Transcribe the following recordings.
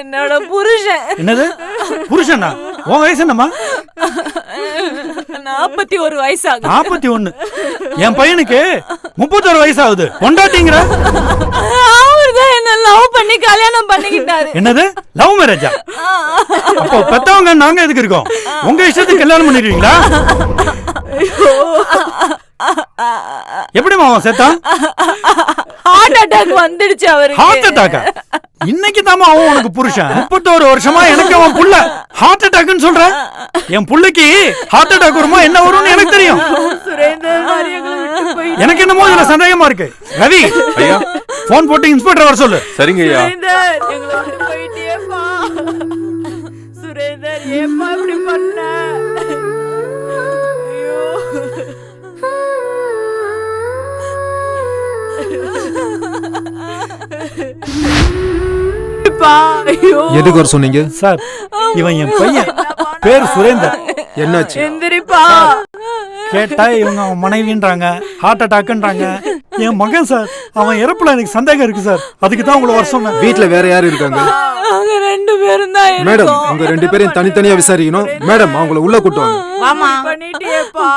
என்னோட புருஷன். என்னது? புருஷனா? உன் வயசு என்னம்மா? நாற்பத்தி ஒரு வயசாகுது நாற்பத்தி ஒண்ணு என் பையனுக்கு முப்பத்தொரு வயசு ஆகுது கொண்டாட்டிங்கிற அவர்தான் என்ன லவ் பண்ணி கல்யாணம் பண்ணிக்கிட்டாரு. என்னது? லவ் மேரேஜா அப்போ பெத்தவங்க நாங்க எதுக்கு இருக்கோம்? உங்க இஷ்டத்துக்கு கல்யாணம் பண்ணிடுவீங்களா? எப்படிமா அவன் செத்தான்? ஹார்ட் அட்டாக் வந்துடுச்சு அவருக்கு. ஹார்ட் அட்டாக்கா இன்னைக்கு தாமா அவன் உனக்கு புருஷன்? முப்பத்தோரு வருஷமா எனக்கு அவன் புள்ள. ஹார்ட் அட்டாக்னு சொல்ற? என் புள்ளைக்கு ஹார்ட் அட்டாக் வருமா? என்ன வரும்னு எனக்கு தெரியும். எனக்கு என்னமோ இதுல சந்தேகமா இருக்கு. ரவி ஐயா. போன் போட்டு இன்ஸ்பெக்டர் வர சொல்லு. சரிங்க ஐயா. சுரேந்தர் ஏப்பா இப்படி பண்ண? ஐயோ. எதுக்கு வர சொன்னீங்க? சார் இவன் என் பையன். பேர் சுரேந்தர். என்னாச்சு? எந்திரிப்பா. கேட்டா இவங்க அவன் மனைவின்றாங்க. ஹார்ட் அட்டாக்ன்றாங்க என் மகன் சார் அவன் இறப்புல எனக்கு சந்தேகம் இருக்கு சார். அதுக்கு தான் உங்களை வர சொன்னேன். வீட்ல வேற யாரு இருக்காங்க? ரெண்டு பேரும் தான் மேடம் இருக்கோம் உங்க ரெண்டு பேரையும் தனித்தனியா விசாரிக்கணும். மேடம் அவங்கள உள்ள கூட்டு வாங்க. வாமா பண்ணிட்டியேப்பா.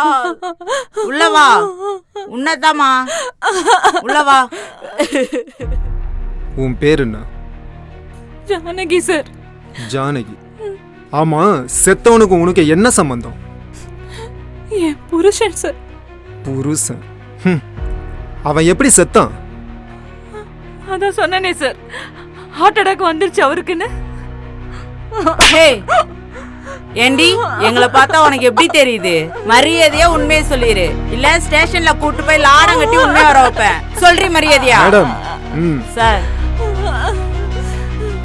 உள்ள வா. உன்னதாமா உள்ள வா. உன் பேர் என்ன? ஜானகி சார். ஜானகி. ஆமா செத்தவனுக்கு உனக்கு என்ன சம்பந்தம்? என் புருஷன் சார். புருஷன். ஹம். அவன் எப்படி செத்தான்? அதான் சொன்னனே சார். ஹார்ட் அட்டாக் வந்துருச்சு அவருக்குன்னு. ஹே ஏண்டி எங்களை பார்த்தா உனக்கு எப்படி தெரியுது? மரியாதையா உண்மையை சொல்லிரு. இல்ல ஸ்டேஷன்ல கூட்டு போய் லாடம் கட்டி உண்மையை வர வைப்பேன். சொல்றி மரியாதையா? மேடம் ம். சார்.